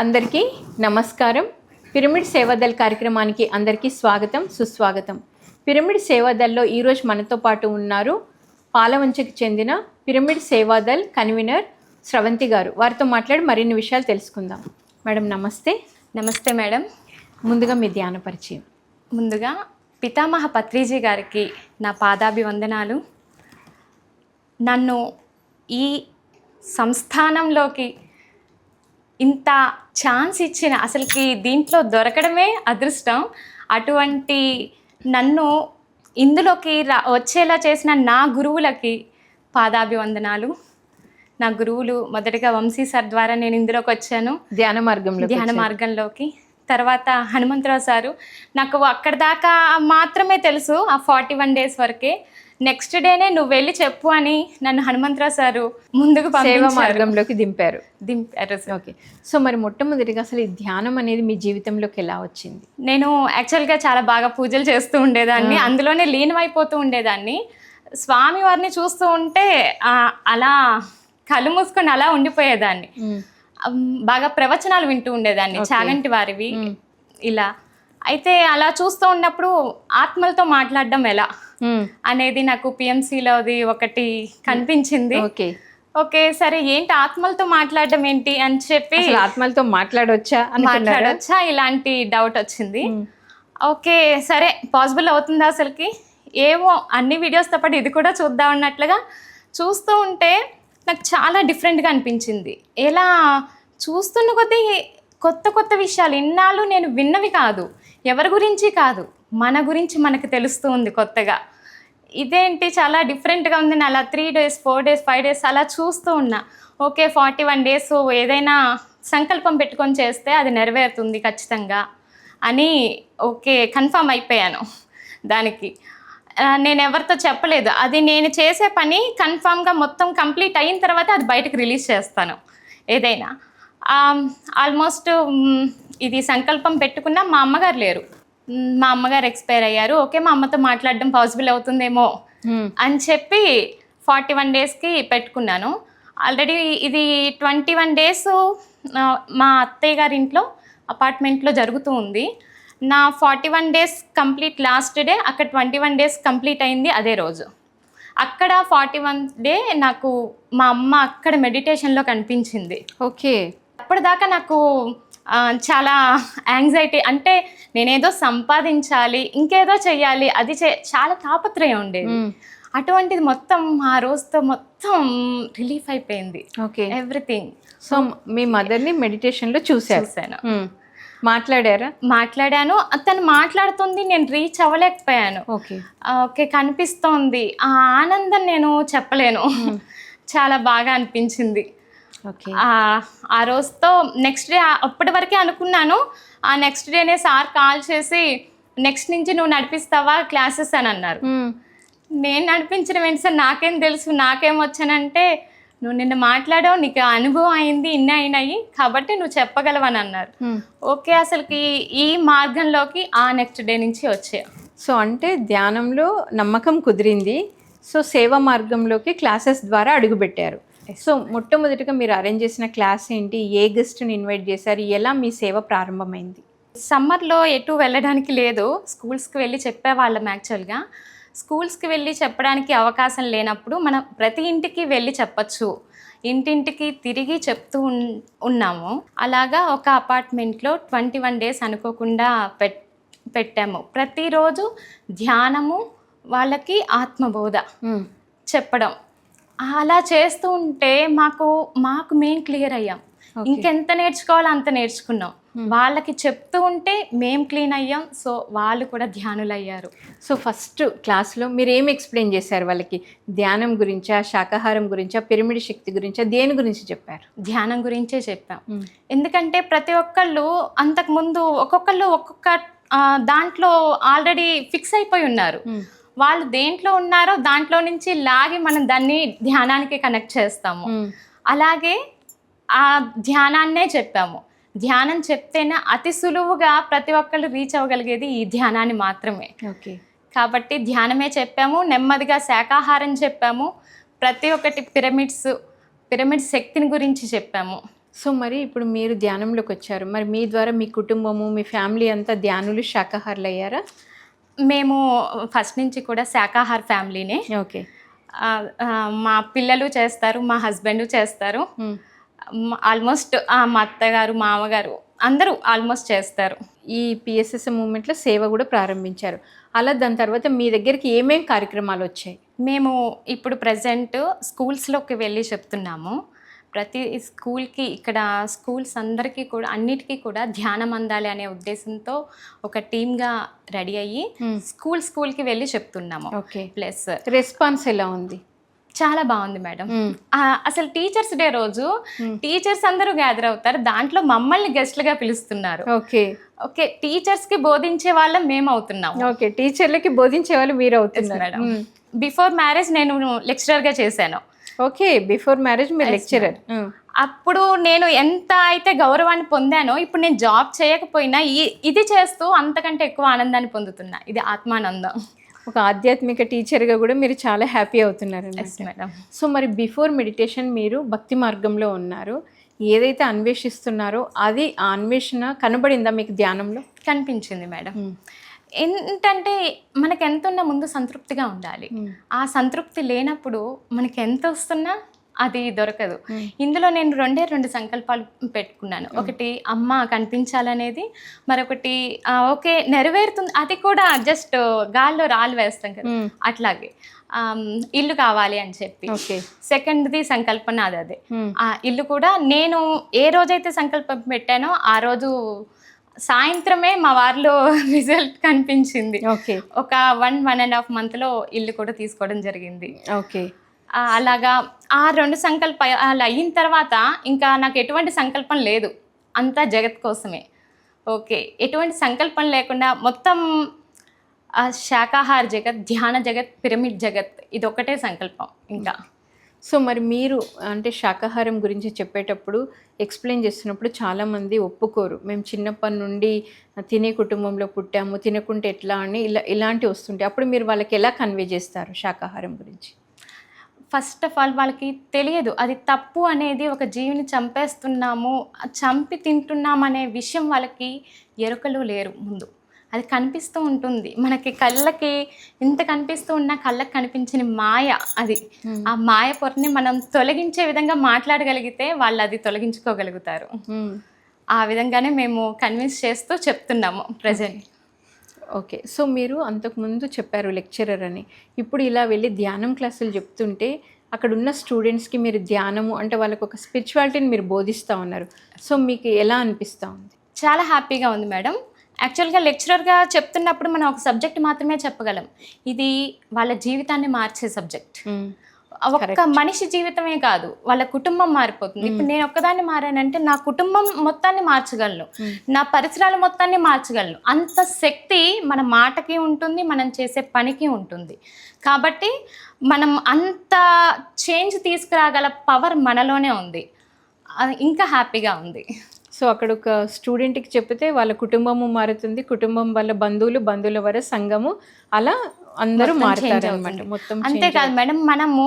అందరికీ నమస్కారం. పిరమిడ్ సేవాదల్ కార్యక్రమానికి అందరికీ స్వాగతం సుస్వాగతం. పిరమిడ్ సేవాదల్లో ఈరోజు మనతో పాటు ఉన్నారు పాలవంచకి చెందిన పిరమిడ్ సేవాదల్ కన్వీనర్ స్రవంతి గారు. వారితో మాట్లాడి మరిన్ని విషయాలు తెలుసుకుందాం. మేడం నమస్తే. నమస్తే మేడం. ముందుగా మీ ధ్యాన పరిచయం. ముందుగా పితామహ పత్రిజీ గారికి నా పాదాభివందనాలు. నన్ను ఈ సంస్థానంలోకి ఇంత ఛాన్స్ ఇచ్చిన అసలుకి దీంట్లో దొరకడమే అదృష్టం. అటువంటి నన్ను ఇందులోకి రా వచ్చేలా చేసిన నా గురువులకి పాదాభివందనాలు. నా గురువులు మొదటగా వంశీ సార్ ద్వారా నేను ఇందులోకి వచ్చాను. ధ్యాన మార్గంలో ధ్యాన మార్గంలోకి. తర్వాత హనుమంతరావు సారు. నాకు అక్కడ దాకా మాత్రమే తెలుసు ఆ ఫార్టీ వన్ డేస్ వరకే. నెక్స్ట్ డేనే నువ్వు వెళ్ళి చెప్పు అని నన్ను హనుమంతరావు సారు ముందుకు సేవా మార్గంలోకి దింపారు. దింపారు. ఓకే సో మరి మొట్టమొదటిగా అసలు ఈ ధ్యానం అనేది మీ జీవితంలోకి ఎలా వచ్చింది? నేను యాక్చువల్గా చాలా బాగా పూజలు చేస్తూ ఉండేదాన్ని. అందులోనే లీనమైపోతూ ఉండేదాన్ని. స్వామి వారిని చూస్తూ ఉంటే అలా కళ్ళు మూసుకొని అలా ఉండిపోయేదాన్ని. అమ్, బాగా ప్రవచనాలు వింటూ ఉండేదాన్ని చాగంటి వారివి. ఇలా. అయితే అలా చూస్తూ ఉన్నప్పుడు ఆత్మలతో మాట్లాడడం ఎలా. అనేది నాకు పిఎంసీలోది ఒకటి కనిపించింది. ఓకే ఓకే సరే ఏంటి ఆత్మలతో మాట్లాడడం ఏంటి అని చెప్పి ఆత్మలతో మాట్లాడొచ్చా మాట్లాడొచ్చా? ఇలాంటి డౌట్ వచ్చింది. ఓకే సరే పాసిబుల్ అవుతుందా అసలుకి? ఏమో అన్ని వీడియోస్తో పాటు ఇది కూడా చూద్దాం అన్నట్లుగా చూస్తూ ఉంటే నాకు చాలా డిఫరెంట్గా అనిపించింది. ఎలా? చూస్తున్న కొద్దీ కొత్త కొత్త విషయాలు ఇన్నాళ్ళు నేను విన్నవి కాదు. ఎవరి గురించి కాదు. మన గురించి మనకు తెలుస్తూ ఉంది కొత్తగా. ఇదేంటి? చాలా డిఫరెంట్గా ఉంది. నేను అలా three days four days five days అలా చూస్తూ ఉన్నా. ఓకే ఫార్టీ వన్ డేస్ ఏదైనా సంకల్పం పెట్టుకొని చేస్తే అది నెరవేరుతుంది ఖచ్చితంగా అని ఓకే కన్ఫర్మ్ అయిపోయాను దానికి. నేను ఎవరితో చెప్పలేదు. అది నేను చేసే పని కన్ఫామ్గా మొత్తం కంప్లీట్ అయిన తర్వాత అది బయటకు రిలీజ్ చేస్తాను ఏదైనా. ఆల్మోస్ట్ ఇది సంకల్పం పెట్టుకున్న మా అమ్మగారు లేరు. మ్, అమ్మగారు ఎక్స్పైర్ అయ్యారు. ఓకే మా అమ్మతో మాట్లాడడం పాసిబుల్ అవుతుందేమో. అని చెప్పి ఫార్టీ వన్ డేస్కి పెట్టుకున్నాను. ఆల్రెడీ ఇది ట్వంటీ వన్ డేస్ మా అత్తయ్య గారి ఇంట్లో అపార్ట్మెంట్లో జరుగుతూ ఉంది. నా forty one days complete last day అక్కడ ట్వంటీ వన్ డేస్ కంప్లీట్ అయింది అదే రోజు. అక్కడ ఫార్టీ వన్ డే నాకు మా అమ్మ అక్కడ మెడిటేషన్లో కనిపించింది. ఓకే. అప్పటిదాకా నాకు చాలా యాంగ్జైటీ అంటే నేనేదో సంపాదించాలి ఇంకేదో చెయ్యాలి అది చే చాలా తాపత్రయం ఉండేది. అటువంటిది మొత్తం ఆ రోజుతో మొత్తం రిలీఫ్ అయిపోయింది. ఓకే. ఎవ్రీథింగ్ సో మీ మదర్ని మెడిటేషన్లో మ్మ్. మాట్లాడారా? మాట్లాడాను. తను మాట్లాడుతుంది నేను రీచ్ అవ్వలేకపోయాను. ఓకే. ఓకే కనిపిస్తోంది. ఆ ఆనందం నేను చెప్పలేను. చాలా బాగా అనిపించింది. ఆ రోజుతో నెక్స్ట్ డే అప్పటి వరకే అనుకున్నాను. ఆ నెక్స్ట్ డేనే సార్ కాల్ చేసి నెక్స్ట్ నుంచి నువ్వు నడిపిస్తావా క్లాసెస్ అని అన్నారు. నేను నడిపించడం ఏంటి సార్? నాకేం తెలుసు నాకేం వచ్చానంటే నువ్వు నిన్న మాట్లాడావు నీకు అనుభవం అయింది ఇన్ని అయినాయి కాబట్టి నువ్వు చెప్పగలవని అన్నారు. ఓకే అసలుకి ఈ మార్గంలోకి ఆ నెక్స్ట్ డే నుంచి వచ్చా. సో అంటే ధ్యానంలో నమ్మకం కుదిరింది. సో సేవా మార్గంలోకి క్లాసెస్ ద్వారా అడుగుపెట్టారు. సో మొట్టమొదటిగా మీరు అరేంజ్ చేసిన క్లాస్ ఏంటి? ఏ గెస్ట్ని ఇన్వైట్ చేశారు? ఎలా మీ సేవ ప్రారంభమైంది? సమ్మర్లో ఎటు వెళ్ళడానికి లేదు. స్కూల్స్కి వెళ్ళి చెప్పేవాళ్ళం యాక్చువల్గా స్కూల్స్కి వెళ్ళి చెప్పడానికి అవకాశం లేనప్పుడు మనం ప్రతి ఇంటికి వెళ్ళి చెప్పచ్చు. ఇంటింటికి తిరిగి చెప్తూ ఉన్- ఉన్నాము. అలాగా ఒక అపార్ట్మెంట్లో ట్వంటీ వన్ డేస్ అనుకోకుండా పెట్ పెట్టాము. ప్రతిరోజు ధ్యానము వాళ్ళకి ఆత్మబోధ మ్మ్. చెప్పడం. అలా చేస్తూ ఉంటే మాకు మాకు మేము క్లియర్ అయ్యాం. ఇంకెంత నేర్చుకోవాలో అంత నేర్చుకున్నాం. వాళ్ళకి చెప్తూ ఉంటే మేం క్లీన్ అయ్యాం. సో వాళ్ళు కూడా ధ్యానులు అయ్యారు సో ఫస్ట్ క్లాస్లో మీరు ఏం ఎక్స్ప్లెయిన్ చేశారు వాళ్ళకి? ధ్యానం గురించా శాకాహారం గురించా పిరమిడ్ శక్తి గురించా దేని గురించి చెప్పారు? ధ్యానం గురించే చెప్పాం. మ్మ్. ఎందుకంటే ప్రతి ఒక్కళ్ళు అంతకుముందు ఒక్కొక్కళ్ళు ఒక్కొక్క దాంట్లో ఆల్రెడీ ఫిక్స్ అయిపోయి ఉన్నారు. మ్మ్. వాళ్ళు దేంట్లో ఉన్నారో దాంట్లో నుంచి లాగి మనం దాన్ని ధ్యానానికి కనెక్ట్ చేస్తాము. మ్మ్. అలాగే ఆ ధ్యానాన్నే చెప్పాము. ధ్యానం చెప్తేనే అతి సులువుగా ప్రతి ఒక్కళ్ళు రీచ్ అవ్వగలిగేది ఈ ధ్యానాన్ని మాత్రమే. ఓకే కాబట్టి ధ్యానమే చెప్పాము నెమ్మదిగా శాకాహారం చెప్పాము ప్రతి ఒక్కటి పిరమిడ్స్ పిరమిడ్ శక్తిని గురించి చెప్పాము. సో మరి ఇప్పుడు మీరు ధ్యానంలోకి వచ్చారు. మరి మీ ద్వారా మీ కుటుంబము మీ ఫ్యామిలీ అంతా ధ్యానులు శాకాహారులు అయ్యారా మేము ఫస్ట్ నుంచి కూడా శాకాహార ఫ్యామిలీనే. ఓకే. మా పిల్లలు చేస్తారు మా హస్బెండ్ చేస్తారు. ఆల్మోస్ట్ మా అత్తగారు మామగారు అందరూ ఆల్మోస్ట్ చేస్తారు. ఈ పిఎస్ఎస్ మూమెంట్లో సేవ కూడా ప్రారంభించారు. అలా దాని తర్వాత మీ దగ్గరికి ఏమేం కార్యక్రమాలు వచ్చాయి? మేము ఇప్పుడు ప్రజెంట్ స్కూల్స్లోకి వెళ్ళి చెప్తున్నాము. ప్రతి స్కూల్కి ఇక్కడ స్కూల్స్ అందరికీ కూడా అన్నిటికీ కూడా ధ్యానం అందాలి అనే ఉద్దేశంతో ఒక టీమ్గా రెడీ అయ్యి స్కూల్ స్కూల్కి వెళ్ళి చెప్తున్నాము. ఓకే. ప్లస్ రెస్పాన్స్ ఎలా ఉంది? చాలా బాగుంది మేడం. అసలు టీచర్స్ డే రోజు టీచర్స్ అందరూ గ్యాదర్ అవుతారు దాంట్లో మమ్మల్ని గెస్ట్లుగా పిలుస్తున్నారు. ఓకే. ఓకే టీచర్స్కి బోధించే వాళ్ళం మేము అవుతున్నాం ఓకే టీచర్లకి బోధించే వాళ్ళు మీరు అవుతున్నారు మేడం బిఫోర్ మ్యారేజ్ నేను లెక్చరర్గా చేశాను. ఓకే బిఫోర్ మ్యారేజ్ మీరు లెక్చరర్ అప్పుడు నేను ఎంత అయితే గౌరవాన్ని పొందానో ఇప్పుడు నేను జాబ్ చేయకపోయినా ఇది చేస్తూ అంతకంటే ఎక్కువ ఆనందాన్ని పొందుతున్నా. ఇది ఆత్మానందం. ఒక ఆధ్యాత్మిక టీచర్గా కూడా మీరు చాలా హ్యాపీ అవుతున్నారు మేడం సో మరి బిఫోర్ మెడిటేషన్ మీరు భక్తి మార్గంలో ఉన్నారు. ఏదైతే అన్వేషిస్తున్నారో అది ఆ అన్వేషణ కనబడిందా మీకు ధ్యానంలో? కనిపించింది మేడం ఏంటంటే మనకి ఎంత ఉన్నా ముందు సంతృప్తిగా ఉండాలి. ఆ సంతృప్తి లేనప్పుడు మనకి ఎంత వస్తున్నా అది దొరకదు. ఇందులో నేను రెండే రెండు సంకల్పాలు పెట్టుకున్నాను. ఒకటి అమ్మ కనిపించాలనేది మరొకటి ఓకే నెరవేరుతుంది. అది కూడా జస్ట్ గాల్లో రాళ్ళు వేస్తాం కదా. అట్లాగే. ఇల్లు కావాలి అని చెప్పి. సెకండ్ది సంకల్పన అది. అదే ఆ ఇల్లు కూడా నేను ఏ రోజైతే సంకల్పం పెట్టానో ఆ రోజు సాయంత్రమే మా వారిలో రిజల్ట్ కనిపించింది. ఓకే. ఒక వన్ వన్ అండ్ హాఫ్ మంత్లో ఇల్లు కూడా తీసుకోవడం జరిగింది. ఓకే. అలాగా ఆ రెండు సంకల్పాలు అయిన తర్వాత ఇంకా నాకు ఎటువంటి సంకల్పం లేదు. అంతా జగత్ కోసమే. ఓకే. ఎటువంటి సంకల్పం లేకుండా మొత్తం ఆ శాకాహార జగత్ ధ్యాన జగత్ పిరమిడ్ జగత్ ఇది ఒకటే సంకల్పం ఇంకా. సో మరి మీరు అంటే శాకాహారం గురించి చెప్పేటప్పుడు ఎక్స్ప్లెయిన్ చేస్తున్నప్పుడు చాలామంది ఒప్పుకోరు. మేము చిన్నప్పటి నుండి తినే కుటుంబంలో పుట్టాము తినకుంటే ఎట్లా అని ఇలా ఇలాంటివి వస్తుంటాయి. అప్పుడు మీరు వాళ్ళకి ఎలా కన్వే చేస్తారు శాకాహారం గురించి? ఫస్ట్ ఆఫ్ ఆల్ వాళ్ళకి తెలియదు. అది తప్పు అనేది ఒక జీవిని చంపేస్తున్నాము చంపి తింటున్నామనే విషయం వాళ్ళకి ఎరుకలు లేరు ముందు. అది కనిపిస్తూ ఉంటుంది. మనకి కళ్ళకి ఇంత కనిపిస్తూ ఉన్న కళ్ళకి కనిపించిన మాయ అది. ఆ మాయ పొరని మనం తొలగించే విధంగా మాట్లాడగలిగితే వాళ్ళు అది తొలగించుకోగలుగుతారు. ఆ విధంగానే మేము కన్విన్స్ చేస్తూ చెప్తున్నాము ప్రజెంట్. ఓకే. సో మీరు అంతకుముందు చెప్పారు లెక్చరర్ అని. ఇప్పుడు ఇలా వెళ్ళి ధ్యానం క్లాసులు చెప్తుంటే అక్కడ ఉన్న స్టూడెంట్స్కి మీరు ధ్యానము అంటే వాళ్ళకి ఒక స్పిరిచువాలిటీని మీరు బోధిస్తూ ఉన్నారు. సో మీకు ఎలా అనిపిస్తూ ఉంది? చాలా హ్యాపీగా ఉంది మేడం. యాక్చువల్గా లెక్చరర్గా చెప్తున్నప్పుడు మనం ఒక సబ్జెక్ట్ మాత్రమే చెప్పగలం. ఇది వాళ్ళ జీవితాన్ని మార్చే సబ్జెక్ట్ మ్మ్. ఒక్క మనిషి జీవితమే కాదు వాళ్ళ కుటుంబం మారిపోతుంది. ఇప్పుడు నేను ఒక్కదాన్ని మారానంటే నా కుటుంబం మొత్తాన్ని మార్చగలను. నా పరిసరాల మొత్తాన్ని మార్చగలను. అంత శక్తి మన మాటకి ఉంటుంది మనం చేసే పనికి ఉంటుంది. కాబట్టి మనం అంత చేంజ్ తీసుకురాగల పవర్ మనలోనే ఉంది. ఇంకా హ్యాపీగా ఉంది. సో అక్కడ ఒక స్టూడెంట్కి చెప్తే వాళ్ళ కుటుంబము మారుతుంది. కుటుంబం వాళ్ళ బంధువులు బంధువుల వల్ల సంఘము అలా అందరూ మారుతారు అనమాట మొత్తం అంతేకాదు మేడం మనము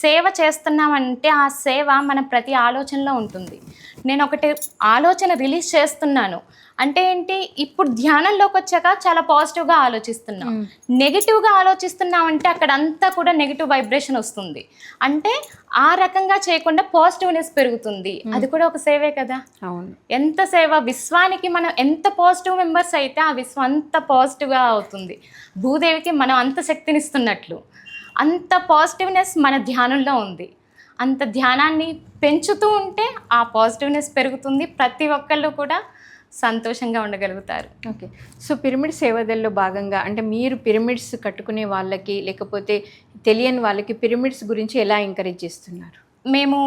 సేవ చేస్తున్నామంటే ఆ సేవ మన ప్రతి ఆలోచనలో ఉంటుంది. నేను ఒకటి ఆలోచన రిలీజ్ చేస్తున్నాను. అంటే ఏంటి? ఇప్పుడు ధ్యానంలోకి వచ్చాక చాలా పాజిటివ్గా ఆలోచిస్తున్నాం. నెగిటివ్గా ఆలోచిస్తున్నాం అంటే అక్కడ అంతా కూడా నెగిటివ్ వైబ్రేషన్ వస్తుంది. అంటే ఆ రకంగా చేయకుండా పాజిటివ్నెస్ పెరుగుతుంది. అది కూడా ఒక సేవే కదా? అవును. ఎంత సేవ? విశ్వానికి మనం ఎంత పాజిటివ్ మెంబర్స్ అయితే ఆ విశ్వం అంత పాజిటివ్గా అవుతుంది. భూదేవికి మనం అంత శక్తినిస్తున్నట్లు. అంత పాజిటివ్నెస్ మన ధ్యానంలో ఉంది. అంత ధ్యానాన్ని పెంచుతూ ఉంటే ఆ పాజిటివ్నెస్ పెరుగుతుంది. ప్రతి ఒక్కళ్ళు కూడా సంతోషంగా ఉండగలుగుతారు. ఓకే. సో పిరమిడ్ సేవదల్లో భాగంగా అంటే మీరు పిరమిడ్స్ కట్టుకునే వాళ్ళకి లేకపోతే తెలియని వాళ్ళకి పిరమిడ్స్ గురించి ఎలా ఎంకరేజ్ చేస్తున్నారు? మేము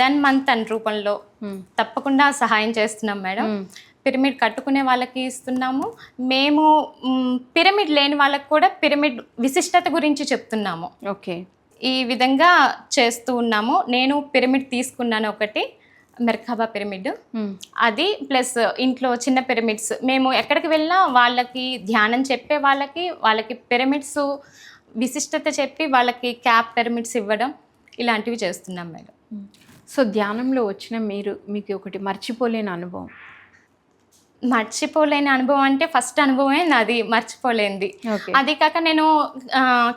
ధన్ మంత్ అన్ రూపంలో. తప్పకుండా సహాయం చేస్తున్నాం మేడం. పిరమిడ్ కట్టుకునే వాళ్ళకి ఇస్తున్నాము. మేము పిరమిడ్ లేని వాళ్ళకి కూడా పిరమిడ్ విశిష్టత గురించి చెప్తున్నాము. ఓకే. ఈ విధంగా చేస్తూ ఉన్నాము. నేను పిరమిడ్ తీసుకున్నాను ఒకటి మెర్ఖాబా పిరమిడ్. అది ప్లస్ ఇంట్లో చిన్న పిరమిడ్స్. మేము ఎక్కడికి వెళ్ళినా వాళ్ళకి ధ్యానం చెప్పే వాళ్ళకి వాళ్ళకి పిరమిడ్స్ విశిష్టత చెప్పి వాళ్ళకి క్యాప్ పిరమిడ్స్ ఇవ్వడం ఇలాంటివి చేస్తున్నాం మేడం. సో ధ్యానంలో వచ్చిన మీరు మీకు ఒకటి మర్చిపోలేని అనుభవం. మర్చిపోలేని అనుభవం అంటే ఫస్ట్ అనుభవమే నాది మర్చిపోలేనిది. అది కాక నేను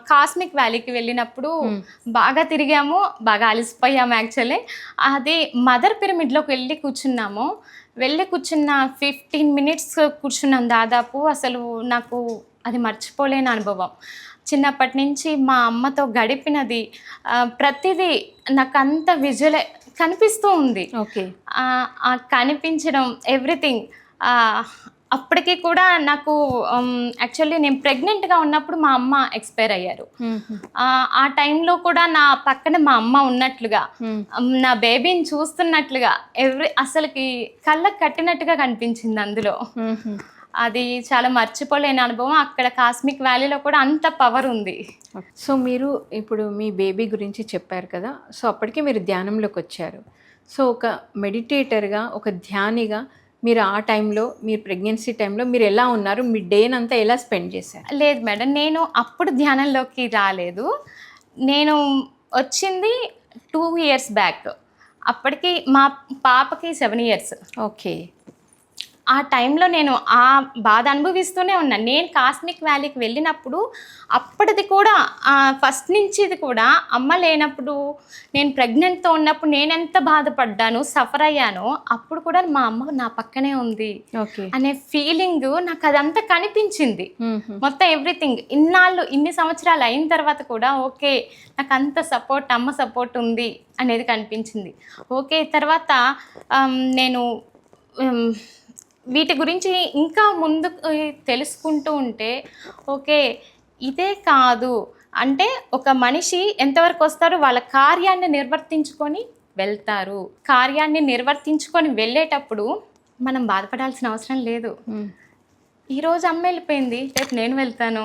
కాస్మిక్ వ్యాలీకి వెళ్ళినప్పుడు బాగా తిరిగాము బాగా అలసిపోయాము యాక్చువల్లీ. అది మదర్ పిరమిడ్లోకి వెళ్ళి కూర్చున్నాము. వెళ్ళి కూర్చున్న ఫిఫ్టీన్ మినిట్స్ కూర్చున్నాం దాదాపు. అసలు నాకు అది మర్చిపోలేని అనుభవం. చిన్నప్పటి నుంచి మా అమ్మతో గడిపినది ప్రతిదీ నాకు అంత విజువలే కనిపిస్తూ ఉంది. ఓకే. కనిపించడం ఎవ్రీథింగ్. అప్పటికి కూడా నాకు యాక్చువల్లీ నేను ప్రెగ్నెంట్గా ఉన్నప్పుడు మా అమ్మ ఎక్స్పైర్ అయ్యారు. ఆ, టైంలో కూడా నా పక్కన మా అమ్మ ఉన్నట్లుగా నా బేబీని చూస్తున్నట్లుగా ఎవ్రీ అసలుకి కళ్ళకు కట్టినట్టుగా కనిపించింది అందులో. అది చాలా మర్చిపోలేని అనుభవం. అక్కడ కాస్మిక్ వ్యాలీలో కూడా అంత పవర్ ఉంది. సో మీరు ఇప్పుడు మీ బేబీ గురించి చెప్పారు కదా సో అప్పటికే మీరు ధ్యానంలోకి వచ్చారు. సో ఒక మెడిటేటర్గా ఒక ధ్యానిగా మీరు ఆ టైంలో మీరు ప్రెగ్నెన్సీ టైంలో మీరు ఎలా ఉన్నారు? మీ డేనంతా ఎలా స్పెండ్ చేశారు? లేదు మేడం నేను అప్పుడు ధ్యానంలోకి రాలేదు. నేను వచ్చింది టూ ఇయర్స్ బ్యాక్. అప్పటికి మా పాపకి సెవెన్ ఇయర్స్. ఓకే. ఆ టైంలో నేను ఆ బాధ అనుభవిస్తూనే ఉన్నాను నేను కాస్మిక్ వ్యాలీకి వెళ్ళినప్పుడు అప్పటిది కూడా ఫస్ట్ నుంచి ఇది కూడా అమ్మ లేనప్పుడు నేను ప్రెగ్నెంట్తో ఉన్నప్పుడు నేను ఎంత బాధపడ్డాను సఫర్ అయ్యానో అప్పుడు కూడా మా అమ్మ నా పక్కనే ఉంది ఓకే. అనే ఫీలింగ్ నాకు అదంతా కనిపించింది. మొత్తం ఎవ్రీథింగ్. ఇన్నాళ్ళు ఇన్ని సంవత్సరాలు అయిన తర్వాత కూడా ఓకే నాకు అంత సపోర్ట్ అమ్మ సపోర్ట్ ఉంది అనేది కనిపించింది. ఓకే తర్వాత నేను వీటి గురించి ఇంకా ముందు తెలుసుకుంటూ ఉంటే ఓకే ఇదే కాదు. అంటే ఒక మనిషి ఎంతవరకు వస్తారో వాళ్ళ కార్యాన్ని నిర్వర్తించుకొని వెళ్తారు. కార్యాన్ని నిర్వర్తించుకొని వెళ్ళేటప్పుడు మనం బాధపడాల్సిన అవసరం లేదు. ఈరోజు అమ్మ వెళ్ళిపోయింది రేపు నేను వెళ్తాను.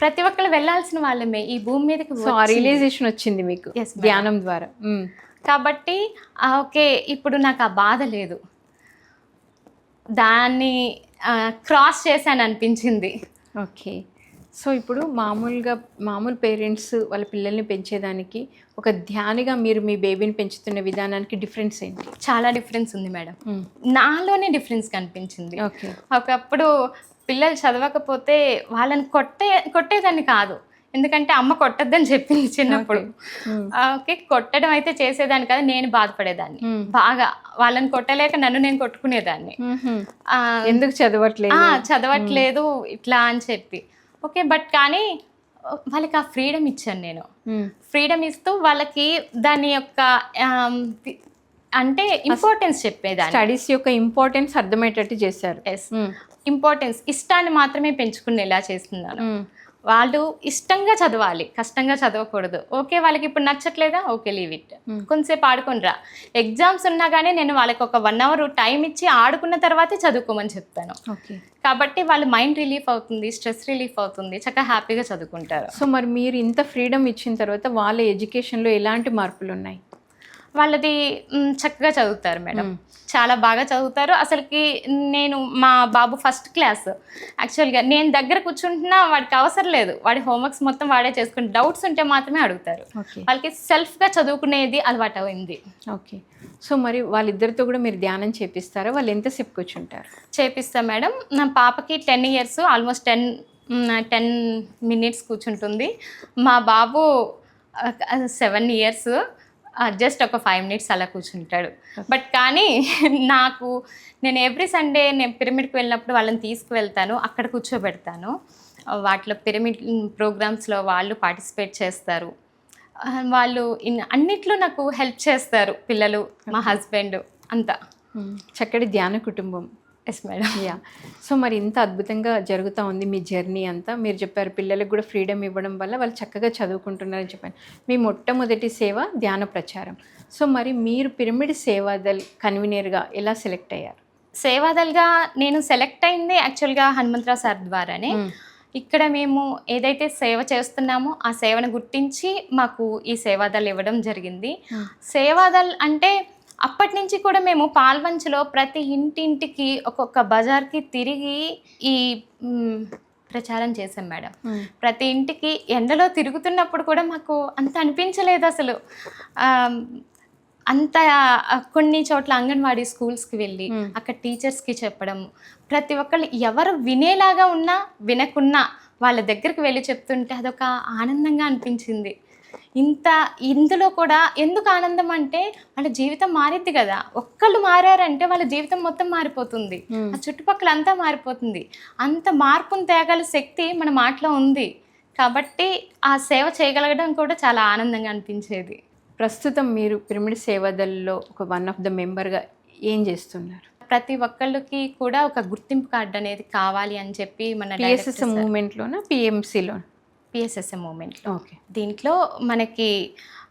ప్రతి ఒక్కరు వెళ్ళాల్సిన వాళ్ళమే ఈ భూమి మీదకి. రియలైజేషన్ వచ్చింది మీకు. ధ్యానం ద్వారా. కాబట్టి ఓకే ఇప్పుడు నాకు ఆ బాధ లేదు. దాన్ని క్రాస్ చేశాను అనిపించింది. ఓకే. సో ఇప్పుడు మామూలుగా మామూలు పేరెంట్స్ వాళ్ళ పిల్లల్ని పెంచేదానికి ఒక ధ్యానిగా మీరు మీ బేబీని పెంచుతున్న విధానానికి డిఫరెన్స్ ఏంటి? చాలా డిఫరెన్స్ ఉంది మేడం. నాలోనే డిఫరెన్స్ కనిపించింది. ఓకే. ఒకప్పుడు పిల్లలు చదవకపోతే వాళ్ళని కొట్టే కొట్టేదాన్ని కాదు. ఎందుకంటే అమ్మ కొట్టద్దని చెప్పింది చిన్నప్పుడు. ఓకే. కొట్టడం అయితే చేసేదాన్ని కాదు నేను బాధపడేదాన్ని. బాగా వాళ్ళని కొట్టలేక నన్ను నేను కొట్టుకునేదాన్ని. ఎందుకు చదవట్లేదు? చదవట్లేదు ఇట్లా అని చెప్పి. ఓకే బట్ కానీ వాళ్ళకి ఆ ఫ్రీడమ్ ఇచ్చాను నేను. ఫ్రీడమ్ ఇస్తూ వాళ్ళకి దాని యొక్క అంటే ఇంపార్టెన్స్ చెప్పేదాన్ని. స్టడీస్ యొక్క ఇంపార్టెన్స్ అర్థమయ్యేటట్టు చేశారు. ఎస్. ఇంపార్టెన్స్ ఇష్టాన్ని మాత్రమే పెంచుకునేలా చేస్తున్నాను. వాళ్ళు ఇష్టంగా చదవాలి కష్టంగా చదవకూడదు. ఓకే వాళ్ళకి ఇప్పుడు నచ్చట్లేదా? ఓకే లీవ్ ఇట్ కొంతసేపు ఆడుకునిరా ఎగ్జామ్స్ ఉన్నా కానీ నేను వాళ్ళకి ఒక వన్ అవర్ టైం ఇచ్చి ఆడుకున్న తర్వాతే చదువుకోమని చెప్తాను. ఓకే. కాబట్టి వాళ్ళ మైండ్ రిలీఫ్ అవుతుంది స్ట్రెస్ రిలీఫ్ అవుతుంది చక్కగా హ్యాపీగా చదువుకుంటారు. సో మరి మీరు ఇంత ఫ్రీడమ్ ఇచ్చిన తర్వాత వాళ్ళ ఎడ్యుకేషన్లో ఎలాంటి మార్పులు ఉన్నాయి వాళ్ళది చక్కగా చదువుతారు మేడం. చాలా బాగా చదువుతారు. అసలుకి నేను మా బాబు ఫస్ట్ క్లాస్. యాక్చువల్గా నేను దగ్గర కూర్చుంటున్నా వాడికి అవసరం లేదు. వాడి హోంవర్క్స్ మొత్తం వాడే చేసుకుని డౌట్స్ ఉంటే మాత్రమే అడుగుతారు. వాళ్ళకి సెల్ఫ్గా చదువుకునేది అలవాటు అయింది ఓకే. సో మరి వాళ్ళిద్దరితో కూడా మీరు ధ్యానం చేపిస్తారా? వాళ్ళు ఎంతసేపు కూర్చుంటారు? చేపిస్తా మేడం. నా పాపకి ten years almost ten ten minutes కూర్చుంటుంది. మా బాబు సెవెన్ ఇయర్స్. జస్ట్ ఒక ఫైవ్ మినిట్స్ అలా కూర్చుంటాడు. బట్ కానీ నాకు నేను ఎవ్రీ సండే నేను పిరమిడ్కి వెళ్ళినప్పుడు వాళ్ళని తీసుకువెళ్తాను అక్కడ కూర్చోబెడతాను. వాటిలో పిరమిడ్ ప్రోగ్రామ్స్లో వాళ్ళు పార్టిసిపేట్ చేస్తారు. వాళ్ళు ఇన్ అన్నిట్లో నాకు హెల్ప్ చేస్తారు పిల్లలు మా హస్బెండ్ అంతా. మ్మ్. చక్కటి ధ్యాన కుటుంబం. ఎస్ మేడం యా సో మరి ఇంత అద్భుతంగా జరుగుతూ ఉంది మీ జర్నీ అంతా. మీరు చెప్పారు పిల్లలకు కూడా ఫ్రీడమ్ ఇవ్వడం వల్ల వాళ్ళు చక్కగా చదువుకుంటున్నారని చెప్పాను. మీ మొట్టమొదటి సేవ ధ్యాన ప్రచారం. సో మరి మీరు పిరమిడ్ సేవాదల్ కన్వీనర్గా ఎలా సెలెక్ట్ అయ్యారు? సేవాదల్గా నేను సెలెక్ట్ అయింది యాక్చువల్గా హనుమంతరావు సార్ ద్వారానే. ఇక్కడ మేము ఏదైతే సేవ చేస్తున్నామో ఆ సేవను గుర్తించి మాకు ఈ సేవాదల్ ఇవ్వడం జరిగింది. Hmm. సేవాదల్ అంటే అప్పటి నుంచి కూడా మేము పాల్వంచలో ప్రతి ఇంటింటికి ఒక్కొక్క బజార్కి తిరిగి ఈ ప్రచారం చేసాం మేడం. ప్రతి ఇంటికి ఎండలో తిరుగుతున్నప్పుడు కూడా మాకు అంత అనిపించలేదు అసలు. అంత కొన్ని చోట్ల అంగన్వాడీ స్కూల్స్కి వెళ్ళి అక్కడ టీచర్స్కి చెప్పడం ప్రతి ఒక్కళ్ళు ఎవరు వినేలాగా ఉన్నా వినకున్నా వాళ్ళ దగ్గరికి వెళ్ళి చెప్తుంటే అదొక ఆనందంగా అనిపించింది. ఇంత ఇందులో కూడా ఎందుకు ఆనందం అంటే వాళ్ళ జీవితం మారిద్ది కదా. ఒక్కళ్ళు మారారంటే వాళ్ళ జీవితం మొత్తం మారిపోతుంది. ఆ చుట్టుపక్కల అంతా మారిపోతుంది. అంత మార్పును తేగల శక్తి మన మాటలో ఉంది. కాబట్టి ఆ సేవ చేయగలగడం కూడా చాలా ఆనందంగా అనిపించేది. ప్రస్తుతం మీరు పిరమిడ్ సేవాదల్లో ఒక వన్ ఆఫ్ ద మెంబర్గా ఏం చేస్తున్నారు? ప్రతి ఒక్కళ్ళకి కూడా ఒక గుర్తింపు కార్డు అనేది కావాలి అని చెప్పి మన పిఎస్ఎస్ మూమెంట్లోనా పిఎంసీలో పిఎస్ఎస్ఎం మూమెంట్ ఓకే దీంట్లో మనకి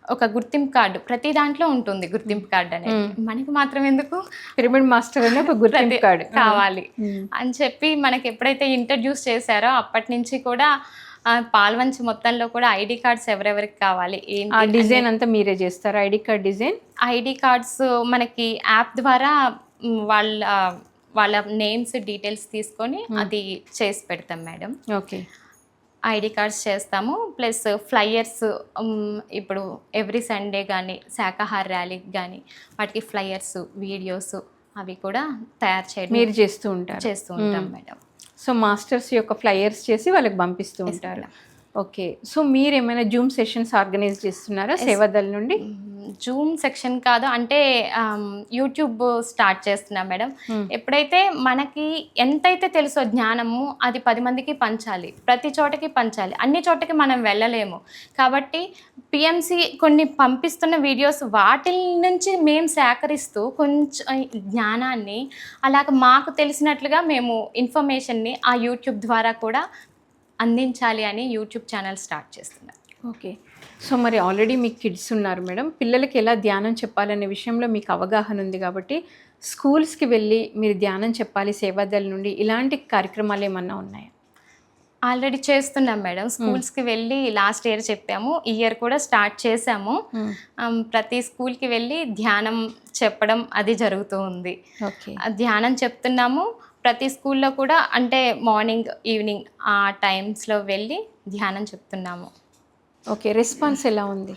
ఒక గుర్తింపు కార్డు ప్రతి దాంట్లో ఉంటుంది గుర్తింపు కార్డు అనేది. మనకి మాత్రం ఎందుకు? పిరమిడ్ మాస్టర్ అనే ఒక గుర్తింపు కార్డు. కావాలి. అని చెప్పి మనకి ఎప్పుడైతే ఇంట్రడ్యూస్ చేశారో అప్పటి నుంచి కూడా పాల్వంచి మొత్తంలో కూడా ఐడి కార్డ్స్ ఎవరెవరికి కావాలి ఆ డిజైన్ అంతా మీరే చేస్తారు? ID card design? ID cards మనకి యాప్ ద్వారా వాళ్ళ వాళ్ళ నేమ్స్ డీటెయిల్స్ తీసుకొని అది చేసి పెడతాం మేడం. ఓకే ఐడి కార్డ్స్ చేస్తాము. ప్లస్ ఫ్లయర్స్ ఇప్పుడు ఎవ్రీ సండే కానీ శాకాహార ర్యాలీకి కానీ వాటికి ఫ్లయర్స్ వీడియోస్ అవి కూడా తయారు చేయడం మీరు చేస్తూ ఉంటారు. చేస్తూ ఉంటాం మేడం. సో మాస్టర్స్ యొక్క ఫ్లయర్స్ చేసి వాళ్ళకి పంపిస్తూ ఉంటారు. ఓకే. సో మీరు ఏమైనా జూమ్ సెషన్స్ ఆర్గనైజ్ చేస్తున్నారా సేవాదల్ నుండి? జూమ్ సెక్షన్ కాదు. అంటే యూట్యూబ్ స్టార్ట్ చేస్తున్నాం మేడం. ఎప్పుడైతే మనకి ఎంతైతే తెలుసో జ్ఞానము అది పది మందికి పంచాలి. ప్రతి చోటకి పంచాలి. అన్ని చోటకి మనం వెళ్ళలేము. కాబట్టి పిఎంసి కొన్ని పంపిస్తున్న వీడియోస్ వాటి నుంచి మేము సేకరిస్తూ కొంచెం జ్ఞానాన్ని అలాగ మాకు తెలిసినట్లుగా మేము ఇన్ఫర్మేషన్ని ఆ యూట్యూబ్ ద్వారా కూడా అందించాలి అని యూట్యూబ్ ఛానల్ స్టార్ట్ చేస్తున్నాం ఓకే. సో మరి ఆల్రెడీ మీకు కిడ్స్ ఉన్నారు మేడం. పిల్లలకి ఎలా ధ్యానం చెప్పాలనే విషయంలో మీకు అవగాహన ఉంది కాబట్టి స్కూల్స్కి వెళ్ళి మీరు ధ్యానం చెప్పాలి సేవాదల్ నుండి ఇలాంటి కార్యక్రమాలు ఏమన్నా ఉన్నాయా? ఆల్రెడీ చేస్తున్నాం మేడం. స్కూల్స్కి వెళ్ళి లాస్ట్ ఇయర్ చెప్పాము. ఈ ఇయర్ కూడా స్టార్ట్ చేసాము. ప్రతి స్కూల్కి వెళ్ళి ధ్యానం చెప్పడం అది జరుగుతూ ఉంది. ధ్యానం చెప్తున్నాము. ప్రతి స్కూల్లో కూడా అంటే మార్నింగ్ ఈవినింగ్ ఆ టైమ్స్లో వెళ్ళి ధ్యానం చెప్తున్నాము ఓకే రెస్పాన్స్ ఎలా ఉంది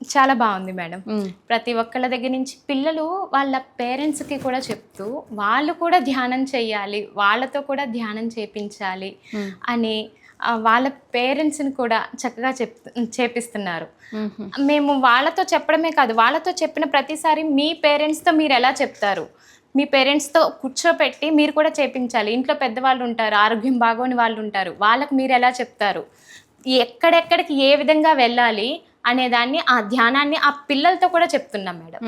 చాలా బాగుంది మేడం. ప్రతి ఒక్కళ్ళ దగ్గర నుంచి పిల్లలు వాళ్ళ పేరెంట్స్కి కూడా చెప్తూ వాళ్ళు కూడా ధ్యానం చేయాలి వాళ్ళతో కూడా ధ్యానం చేపించాలి. అని వాళ్ళ పేరెంట్స్ని కూడా చక్కగా చెప్ చేపిస్తున్నారు. మేము వాళ్ళతో చెప్పడమే కాదు వాళ్ళతో చెప్పిన ప్రతిసారి మీ పేరెంట్స్తో మీరు ఎలా చెప్తారు మీ పేరెంట్స్తో కూర్చోపెట్టి మీరు కూడా చేపించాలి. ఇంట్లో పెద్దవాళ్ళు ఉంటారు ఆరోగ్యం బాగోని వాళ్ళు ఉంటారు. వాళ్ళకి మీరు ఎలా చెప్తారు? ఎక్కడెక్కడికి ఏ విధంగా వెళ్ళాలి అనే దాన్ని ఆ ధ్యానాన్ని ఆ పిల్లలతో కూడా చెప్తున్నాం మేడం.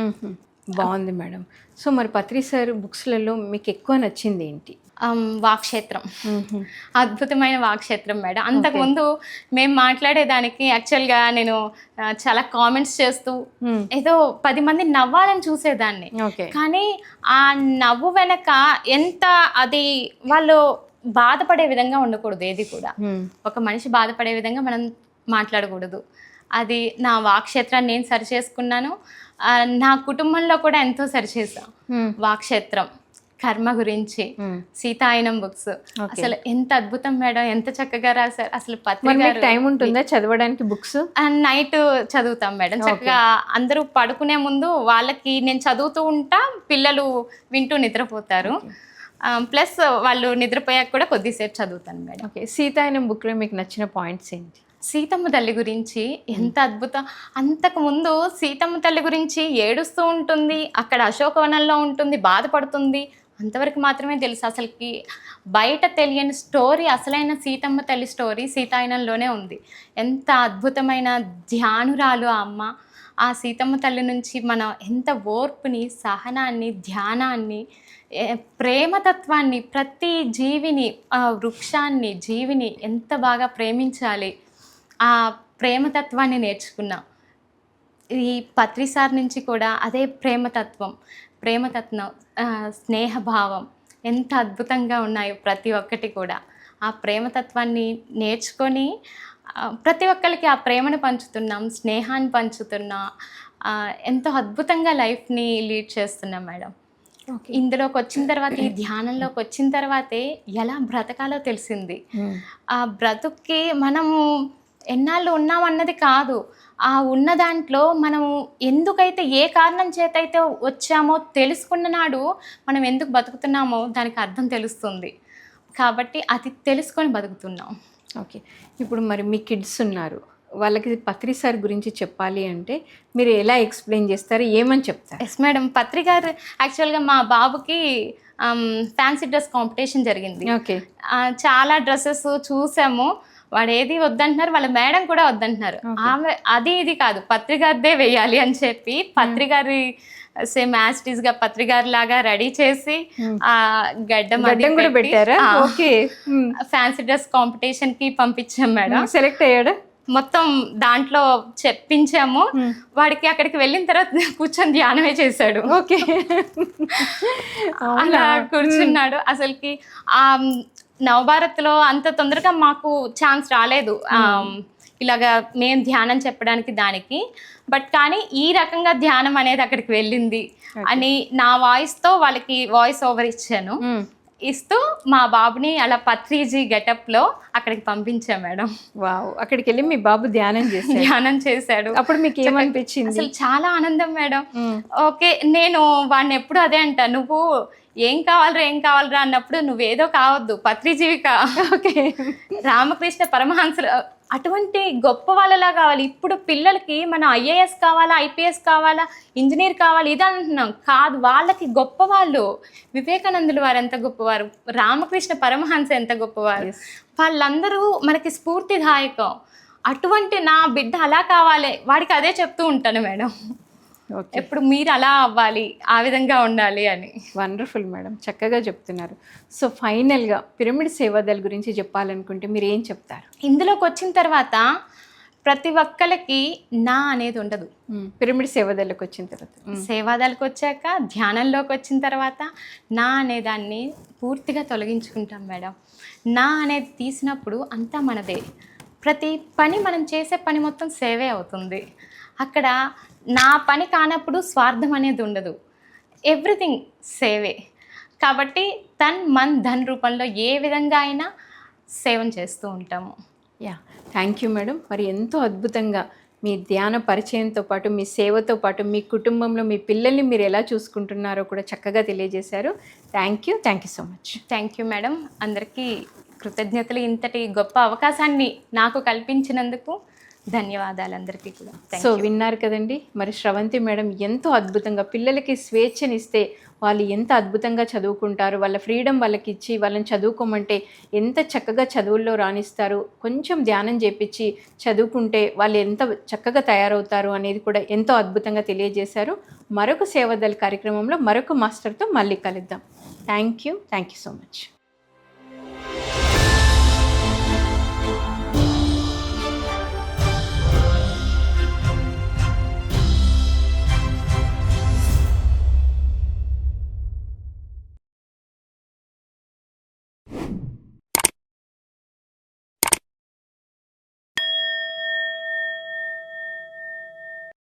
బాగుంది మేడం. సో మరి పత్రి సార్ బుక్స్లలో మీకు ఎక్కువ నచ్చింది ఏంటి? మ్మ్. అద్భుతమైన వాక్క్షేత్రం మేడం. అంతకుముందు మేము మాట్లాడేదానికి యాక్చువల్గా నేను చాలా కామెంట్స్ చేస్తూ. ఏదో పది మంది నవ్వాలని చూసేదాన్ని. కానీ ఆ నవ్వు వెనక ఎంత అది వాళ్ళు బాధపడే విధంగా ఉండకూడదు ఏది కూడా. ఒక మనిషి బాధపడే విధంగా మనం మాట్లాడకూడదు. అది నా వాక్క్షేత్రాన్ని నేను సరి చేసుకున్నాను ఆ, నా కుటుంబంలో కూడా ఎంతో సరిచేసాం మ్మ్. కర్మ గురించి. సీతాయనం బుక్స్. అసలు ఎంత అద్భుతం మేడం ఎంత చక్కగా రాశారు. అసలు పత్రిక టైం ఉంటుందా చదవడానికి బుక్స్? నైట్ చదువుతాం మేడం. చక్కగా అందరూ పడుకునే ముందు వాళ్ళకి నేను చదువుతూ ఉంటా పిల్లలు వింటూ నిద్రపోతారు. ప్లస్ వాళ్ళు నిద్రపోయాక కూడా కొద్దిసేపు చదువుతాను మేడం. ఓకే. సీతాయనం బుక్లో మీకు నచ్చిన పాయింట్స్ ఏంటి? సీతమ్మ తల్లి గురించి ఎంత అద్భుతం. అంతకు ముందు సీతమ్మ తల్లి గురించి ఏడుస్తూ ఉంటుంది అక్కడ అశోకవనంలో ఉంటుంది బాధపడుతుంది. అంతవరకు మాత్రమే తెలుసు. అసలుకి బయట తెలియని స్టోరీ అసలైన సీతమ్మ తల్లి స్టోరీ సీతాయనంలోనే ఉంది. ఎంత అద్భుతమైన ధ్యానురాలు ఆ అమ్మ. ఆ సీతమ్మ తల్లి నుంచి మనం ఎంత ఓర్పుని సహనాన్ని ధ్యానాన్ని ప్రేమతత్వాన్ని ప్రతి జీవిని ఆ వృక్షాన్ని జీవిని ఎంత బాగా ప్రేమించాలి ఆ ప్రేమతత్వాన్ని నేర్చుకున్నాం. ఈ పత్రిసార్ నుంచి కూడా అదే ప్రేమతత్వం. ప్రేమతత్వం స్నేహభావం ఎంత అద్భుతంగా ఉన్నాయో ప్రతి ఒక్కటి కూడా. ఆ ప్రేమతత్వాన్ని నేర్చుకొని ప్రతి ఒక్కరికి ఆ ప్రేమను పంచుతున్నాం స్నేహాన్ని పంచుతున్నాం ఎంతో అద్భుతంగా లైఫ్ని లీడ్ చేస్తున్నాం మేడం. ఇందులోకి వచ్చిన తర్వాత ఈ ధ్యానంలోకి వచ్చిన తర్వాతే ఎలా బ్రతకాలో తెలిసింది. ఆ బ్రతుక్కి మనము ఎన్నాళ్ళు ఉన్నాం అన్నది కాదు. ఆ ఉన్న దాంట్లో మనం ఎందుకైతే ఏ కారణం చేత అయితే వచ్చామో తెలుసుకున్న నాడు మనం ఎందుకు బతుకుతున్నామో దానికి అర్థం తెలుస్తుంది. కాబట్టి అది తెలుసుకొని బతుకుతున్నాం. ఓకే. ఇప్పుడు మరి మీ కిడ్స్ ఉన్నారు. వాళ్ళకి పత్రి సార్ గురించి చెప్పాలి అంటే మీరు ఎలా ఎక్స్ప్లెయిన్ చేస్తారు? ఏమని చెప్తారు? Yes madam. పత్రిక యాక్చువల్గా మా బాబుకి ఫ్యాన్సీ డ్రెస్ కాంపిటీషన్ జరిగింది. ఓకే. చాలా డ్రెస్సెస్ చూసాము. వాడు ఏది వద్దంటున్నారు వాళ్ళ మేడం కూడా వద్దంటున్నారు. ఆమె అది ఇది కాదు పత్రికారిదే వేయాలి అని చెప్పి పత్రికారి సేమ్ యాస్టీస్గా పత్రికారి లాగా రెడీ చేసి ఆ గడ్డం కూడా పెట్టి, పెట్టారా? ఓకే. ఫ్యాన్సీ డ్రెస్ కాంపిటీషన్కి పంపించాం మేడం. సెలెక్ట్ అయ్యాడా? మొత్తం దాంట్లో చెప్పించాము. వాడికి అక్కడికి వెళ్ళిన తర్వాత కూర్చొని ధ్యానమే చేశాడు. ఓకే. అలా కూర్చున్నాడు. అసలుకి ఆ నవభారత్లో అంత తొందరగా మాకు ఛాన్స్ రాలేదు. ఇలాగా మేము ధ్యానం చెప్పడానికి దానికి. బట్ కానీ ఈ రకంగా ధ్యానం అనేది అక్కడికి వెళ్ళింది అని నా వాయిస్తో వాళ్ళకి వాయిస్ ఓవర్ ఇచ్చాను. ఇస్తూ మా బాబుని అలా పత్రిజీ గెటప్లో అక్కడికి పంపించాం మేడం. వావ్. అక్కడికి వెళ్ళి మీ బాబు ధ్యానం చేశారు ధ్యానం చేశాడు. అప్పుడు మీకు ఏమనిపించింది? అసలు చాలా ఆనందం మేడం. ఓకే నేను వాడిని ఎప్పుడు అదే అంట నువ్వు ఏం కావాలరా ఏం కావాలరా అన్నప్పుడు నువ్వేదో కావద్దు పత్రిజీవిక ఓకే. రామకృష్ణ పరమహంసలు అటువంటి గొప్ప వాళ్ళలా కావాలి. ఇప్పుడు పిల్లలకి మనం ఐఏఎస్ కావాలా ఐపీఎస్ కావాలా ఇంజనీర్ కావాలి ఇది అంటున్నాం. కాదు వాళ్ళకి గొప్ప వాళ్ళు వివేకానందులు వారు ఎంత గొప్పవారు? రామకృష్ణ పరమహంస ఎంత గొప్పవారు. వాళ్ళందరూ మనకి స్ఫూర్తిదాయకం. అటువంటి నా బిడ్డ అలా కావాలి. వాడికి అదే చెప్తూ ఉంటాను మేడం. ఎప్పుడు మీరు అలా అవ్వాలి ఆ విధంగా ఉండాలి అని. వండర్ఫుల్ మేడం చక్కగా చెప్తున్నారు. సో ఫైనల్గా పిరమిడ్ సేవాదల్ గురించి చెప్పాలనుకుంటే మీరు ఏం చెప్తారు? ఇందులోకి వచ్చిన తర్వాత ప్రతి ఒక్కరికి నా అనేది ఉండదు. పిరమిడ్ సేవాదల్లోకి వచ్చిన తర్వాత. సేవాదాలకు వచ్చాక ధ్యానంలోకి వచ్చిన తర్వాత నా అనే దాన్ని పూర్తిగా తొలగించుకుంటాం మేడం నా అనేది తీసినప్పుడు అంతా మనదే. ప్రతి పని మనం చేసే పని మొత్తం సేవే అవుతుంది. అక్కడ నా పని కానప్పుడు స్వార్థం అనేది ఉండదు. ఎవ్రీథింగ్ సేవే. కాబట్టి తన్ మన్ ధన్ రూపంలో ఏ విధంగా అయినా సేవం చేస్తూ ఉంటాము. యా థ్యాంక్ యూ మేడం మరి ఎంతో అద్భుతంగా మీ ధ్యాన పరిచయంతో పాటు మీ సేవతో పాటు మీ కుటుంబంలో మీ పిల్లల్ని మీరు ఎలా చూసుకుంటున్నారో కూడా చక్కగా తెలియజేశారు. Thank you thank you so much thank you madam అందరికీ కృతజ్ఞతలు. ఇంతటి గొప్ప అవకాశాన్ని నాకు కల్పించినందుకు ధన్యవాదాలు అందరికీ కూడా సో. విన్నారు కదండి? మరి శ్రవంతి మేడం ఎంతో అద్భుతంగా పిల్లలకి స్వేచ్ఛనిస్తే వాళ్ళు ఎంత అద్భుతంగా చదువుకుంటారు వాళ్ళ ఫ్రీడమ్ వాళ్ళకి ఇచ్చి వాళ్ళని చదువుకోమంటే ఎంత చక్కగా చదువుల్లో రాణిస్తారు కొంచెం ధ్యానం చేపించి చదువుకుంటే వాళ్ళు ఎంత చక్కగా తయారవుతారు అనేది కూడా ఎంతో అద్భుతంగా తెలియజేశారు. మరొక సేవదల్ కార్యక్రమంలో మరొక మాస్టర్తో మళ్ళీ కలుద్దాం. Thank you thank you so much